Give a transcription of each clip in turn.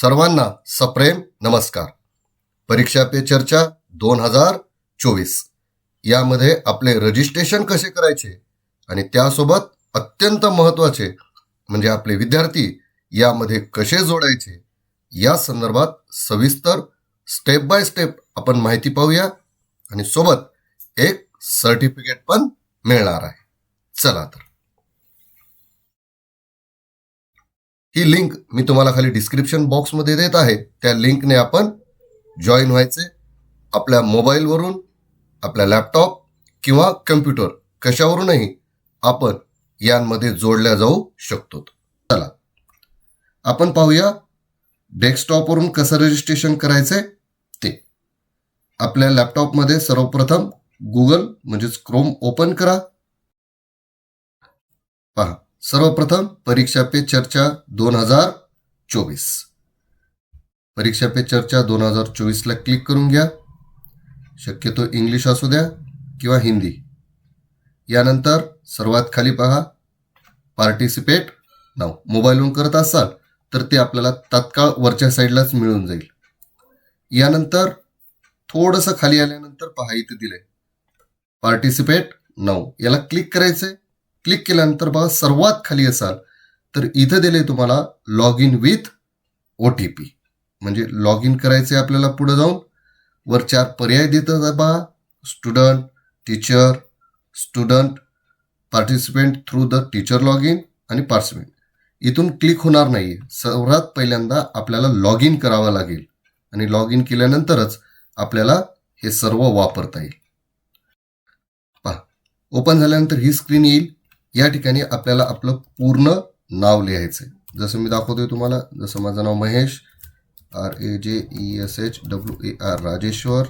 सर्वांना सप्रेम नमस्कार. परीक्षा पे चर्चा दोन हजार चोवीस. यामध्ये आपले रजिस्ट्रेशन कसे करायचे आणि त्यासोबत अत्यंत महत्त्वाचे म्हणजे आपले विद्यार्थी यामध्ये कसे जोडायचे या संदर्भात सविस्तर स्टेप बाय स्टेप आपण माहिती पाहूया आणि सोबत एक सर्टिफिकेट पण मिळणार आहे. चला तर. ही लिंक मी तुम्हाला खाली डिस्क्रिप्शन बॉक्समध्ये देत आहे. त्या लिंकने आपण जॉईन व्हायचे. आपल्या मोबाईलवरून आपल्या लॅपटॉप किंवा कम्प्युटर कशावरूनही आपण यांमध्ये जोडल्या जाऊ शकतो. चला. आपण पाहूया डेस्कटॉपवरून कसं रजिस्ट्रेशन करायचंय ते. आपल्या लॅपटॉपमध्ये सर्वप्रथम गुगल म्हणजेच क्रोम ओपन करा. पहा. सर्वप्रथम परीक्षा पे चर्चा दोन हजार चोवीस. परीक्षा पे चर्चा दोन हजार चोवीसला क्लिक करून घ्या. शक्यतो इंग्लिश असू द्या किंवा हिंदी. यानंतर सर्वात खाली पहा. पार्टिसिपेट नाव मोबाईलवरून करत असाल तर ते आपल्याला तात्काळ वरच्या साईडलाच मिळून जाईल. यानंतर थोडंसं खाली आल्यानंतर पहा इथे दिलंय. पार्टिसिपेट नाव याला क्लिक करायचंय. क्लिक केल्यानंतर बघा सर्वात खाली असाल तर इथं दिले तुम्हाला log in with O T P म्हणजे लॉग इन करायचे आपल्याला पुढे जाऊन. वर चार पर्याय देतात बघा. Student teacher student participant through the teacher log in आणि पार्टिसिपेंट इथून क्लिक होणार नाही सर्वात पहिल्यांदा आपल्याला लॉग इन करावं लागेल. आणि लॉग इन केल्यानंतरच आपल्याला हे सर्व वापरता येईल. पहा ओपन झाल्यानंतर ही स्क्रीन येईल. या ठिकाणी आपल्याला आपलं पूर्ण नाव लिहायचं आहे. जसं मी दाखवतोय तुम्हाला जसं माझं नाव Mahesh R A J E S H W A R Rajeshwar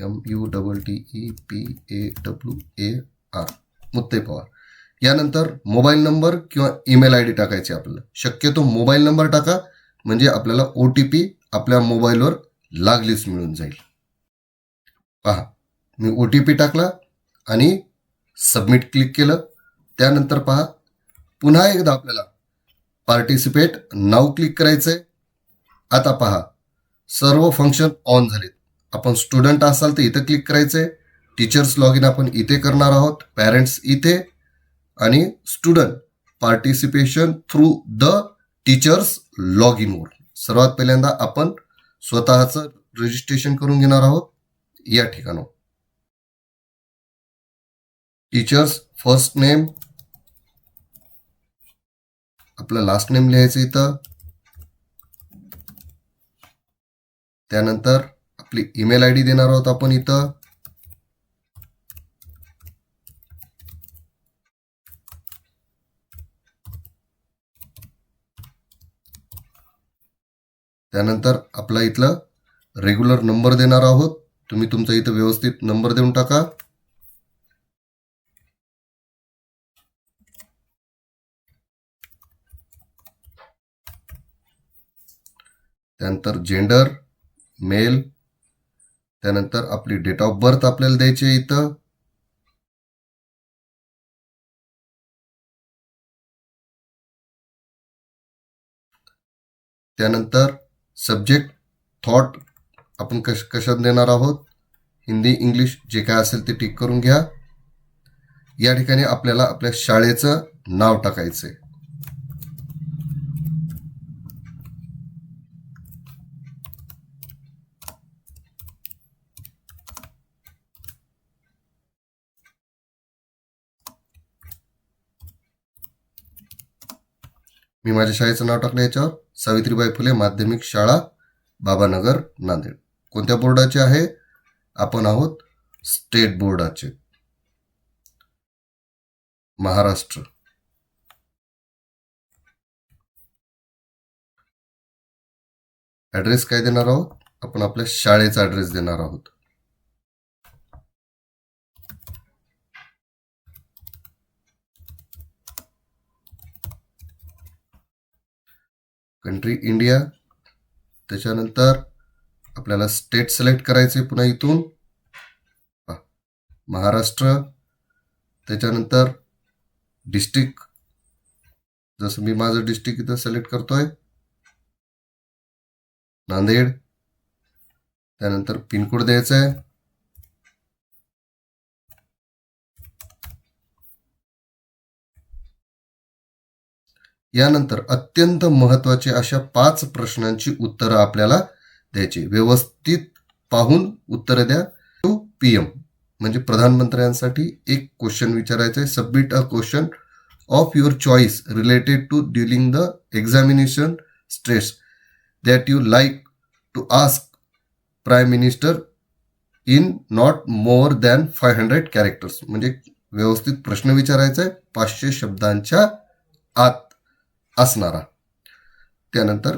M U double T E P A W A R Mutte Pawar. यानंतर मोबाईल नंबर किंवा ईमेल आय डी टाकायची आपल्याला. शक्यतो मोबाईल नंबर टाका म्हणजे आपल्याला ओ टी पी आपल्या मोबाईलवर लागलीच मिळून जाईल. पहा मी ओ टी पी टाकला आणि सबमिट क्लिक केलं. त्यानंतर पहा पुन्हा एकदा आपल्याला पार्टिसिपेट नाव क्लिक करायचंय. आता पहा सर्व फंक्शन ऑन झालेत. आपण स्टुडंट असाल तर इथं क्लिक करायचंय. टीचर्स लॉग इन आपण इथे करणार आहोत. पॅरेंट्स इथे. आणि student participation through the teachers log इनवर सर्वात पहिल्यांदा आपण स्वतःचं रजिस्ट्रेशन करून घेणार आहोत. या ठिकाणावर टीचर्स फर्स्ट नेम आपलं लास्ट नेम लिहायचं इथं. त्यानंतर आपली ईमेल आय डी देणार आहोत आपण इथं. त्यानंतर आपला इथलं रेग्युलर नंबर देणार आहोत. तुम्ही तुमचा इथं व्यवस्थित नंबर देऊन टाका. त्यानंतर जेंडर मेल त्यानंतर आपली डेट ऑफ बर्थ आपल्याला द्यायची आहे इथं. त्यानंतर सब्जेक्ट थॉट आपण कश कशात देणार आहोत? हिंदी इंग्लिश जे काय असेल ते टिक करून घ्या. या ठिकाणी आपल्याला आपल्या शाळेचं नाव टाकायचं आहे मी माझ्या शाळेचं नाव टाकलं याच्यावर. सावित्रीबाई फुले माध्यमिक शाळा बाबानगर नांदेड. कोणत्या बोर्डाचे आहे? आपण आहोत स्टेट बोर्डाचे. महाराष्ट्र. ॲड्रेस काय देणार आहोत? आपण आपल्या शाळेचा ॲड्रेस देणार आहोत. कंट्री इंडिया त्याच्यानंतर आपल्याला स्टेट सिलेक्ट करायचे पुन्हा इथून. महाराष्ट्र. त्याच्यानंतर डिस्ट्रिक्ट जसं मी माझं डिस्ट्रिक्ट इथं सिलेक्ट करतोय. नांदेड. त्यानंतर पिनकोड द्यायचा आहे यानंतर अत्यंत महत्त्वाचे अशा पाच प्रश्नांची उत्तरं आपल्याला द्यायची. व्यवस्थित पाहून उत्तरं द्या. टू पी एम म्हणजे प्रधानमंत्र्यांसाठी एक क्वेश्चन विचारायचं आहे submit a question of your choice related to during the examination stress that you like to ask prime minister in not more than five hundred characters म्हणजे व्यवस्थित प्रश्न विचारायचा आहे पाचशे शब्दांच्या आत. असणारा. त्यानंतर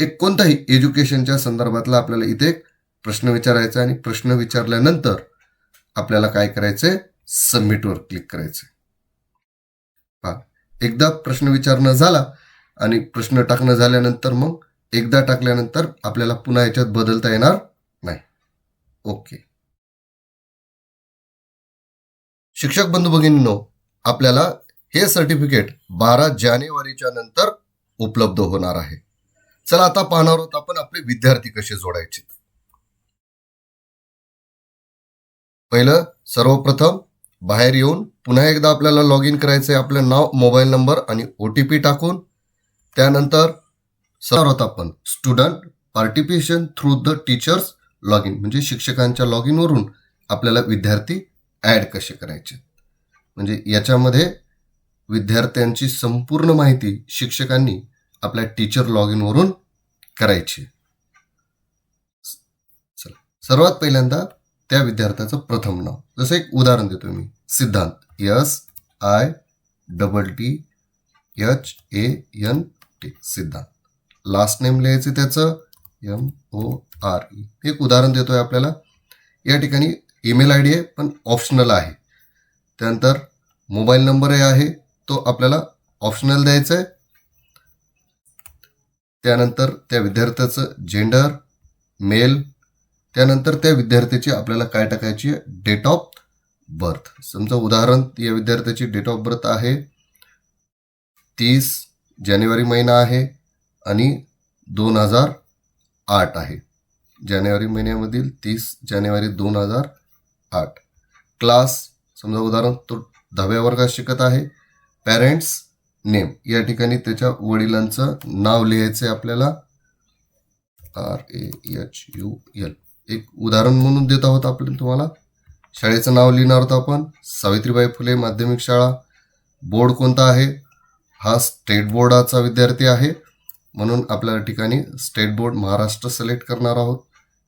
एक कोणताही एज्युकेशनच्या संदर्भातला आपल्याला इथे एक प्रश्न विचारायचा आणि प्रश्न विचारल्यानंतर आपल्याला काय करायचंय? सबमिटवर क्लिक करायचंय. पहा एकदा प्रश्न विचारणं झाला आणि प्रश्न टाकणं झाल्यानंतर मग एकदा टाकल्यानंतर आपल्याला पुन्हा याच्यात बदलता येणार नाही. ओके. शिक्षक बंधू भगिनींनो आपल्याला हे सर्टिफिकेट बारा जानेवारीच्या नंतर उपलब्ध होणार आहे. चला आता पाहणार आहोत आपण आपले विद्यार्थी कसे जोडायचे. पहिलं सर्वप्रथम बाहेर येऊन पुन्हा एकदा आपल्याला लॉग इन करायचं आहे आपलं नाव मोबाईल नंबर आणि ओ टी पी टाकून. त्यानंतर सर होत आपण student participation through the teachers log in म्हणजे शिक्षकांच्या लॉग इनवरून आपल्याला विद्यार्थी ॲड कसे करायचे. म्हणजे याच्यामध्ये विद्यार्थ्यांची संपूर्ण माहिती शिक्षकांनी आपल्या टीचर लॉग इनवरून करायची. चला सर्वात पहिल्यांदा त्या विद्यार्थ्याचं प्रथम नाव. जसं एक उदाहरण देतो मी. Siddhant. S I double T H A N T Siddhant. Last name लिहायचं त्याचं. एम ओ आर ई एक उदाहरण देतोय आपल्याला. या ठिकाणी ईमेल आय डी आहे पण ऑप्शनल आहे. त्यानंतर मोबाईल नंबरही आहे. तो आपल्याला ऑप्शनल द्यायचा आहे त्यानंतर त्या विद्यार्थ्याचं जेंडर मेल त्यानंतर त्या विद्यार्थ्याची आपल्याला काय टाकायची डेट ऑफ बर्थ समजा उदाहरण या विद्यार्थ्याची डेट ऑफ बर्थ आहे. तीस जानेवारी महिना आहे आणि दोन हजार आठ आहे. जानेवारी महिन्यामधील तीस जानेवारी दोन हजार आठ. क्लास समजा उदाहरण तो दहाव्या वर्गात शिकत आहे. पॅरेंट्स नेम या ठिकाणी त्याच्या वडिलांचं नाव लिहायचं आहे आपल्याला. R A H U L एक उदाहरण म्हणून देत आहोत आपण तुम्हाला. शाळेचं नाव लिहिणार आहोत आपण. सावित्रीबाई फुले माध्यमिक शाळा. बोर्ड कोणता आहे? हा स्टेट बोर्डाचा विद्यार्थी आहे. म्हणून आपल्या ठिकाणी स्टेट बोर्ड महाराष्ट्र सिलेक्ट करणार आहोत.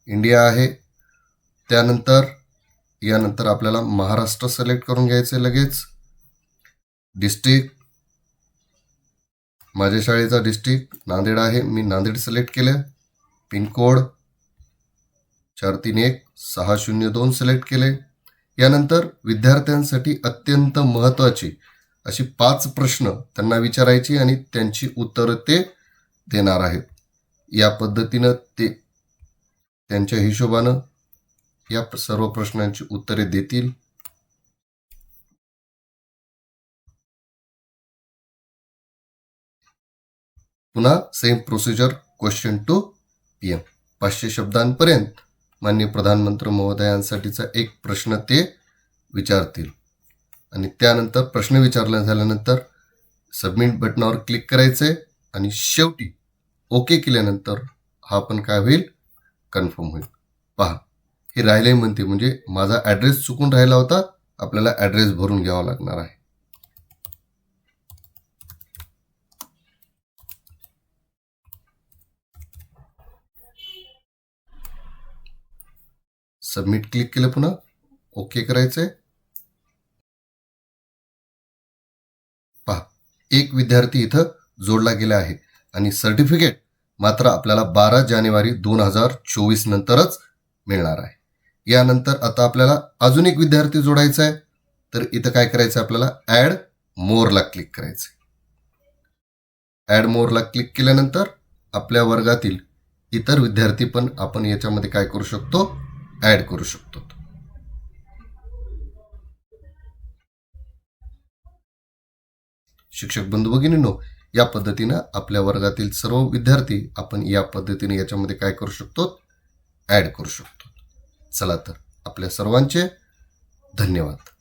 इंडिया आहे. त्यानंतर यानंतर आपल्याला महाराष्ट्र सिलेक्ट करून घ्यायचे लगेच. डिस्ट्रिक्ट माझ्या शाळेचा डिस्ट्रिक्ट नांदेड आहे. मी नांदेड सिलेक्ट केलं. पिनकोड चार तीन एक सहा शून्य दोन सिलेक्ट केले. यानंतर विद्यार्थ्यांसाठी अत्यंत महत्त्वाची अशी पाच प्रश्न त्यांना विचारायची आणि त्यांची उत्तरं ते देणार आहेत. या पद्धतीनं ते त्यांच्या हिशोबानं या सर्व प्रश्नांची उत्तरे देतील. पुन्हा same procedure question to P M पाचशे शब्दांपर्यंत माननीय प्रधानमंत्री महोदयांसाठीचा एक प्रश्न ते विचारतील. आणि त्यानंतर प्रश्न विचारला झाल्यानंतर सबमिट बटनावर क्लिक करायचे आणि शेवटी ओके केल्यानंतर हा पण काय होईल? कन्फर्म होईल. पहा हे राहिले म्हणते म्हणजे माझा ॲड्रेस चुकून राहिला होता आपल्याला ॲड्रेस भरून घ्यावा लागणार आहे. सबमिट क्लिक केलं पुन्हा. ओके करायचंय. पहा एक विद्यार्थी इथं जोडला गेला आहे. आणि सर्टिफिकेट मात्र आपल्याला बारा जानेवारी दोन हजार चोवीस नंतरच मिळणार आहे. यानंतर आता आपल्याला अजून एक विद्यार्थी जोडायचा आहे तर इथं काय करायचं आपल्याला? ॲड मोरला क्लिक करायचं ॲड मोरला क्लिक केल्यानंतर आपल्या वर्गातील इतर विद्यार्थी पण आपण याच्यामध्ये काय करू शकतो? ॲड करू शकतो. शिक्षक बंधू भगिनींनो या पद्धतीनं आपल्या वर्गातील सर्व विद्यार्थी आपण या पद्धतीने याच्यामध्ये काय करू शकतो? ॲड करू शकतो. चला तर आपल्या सर्वांचे धन्यवाद.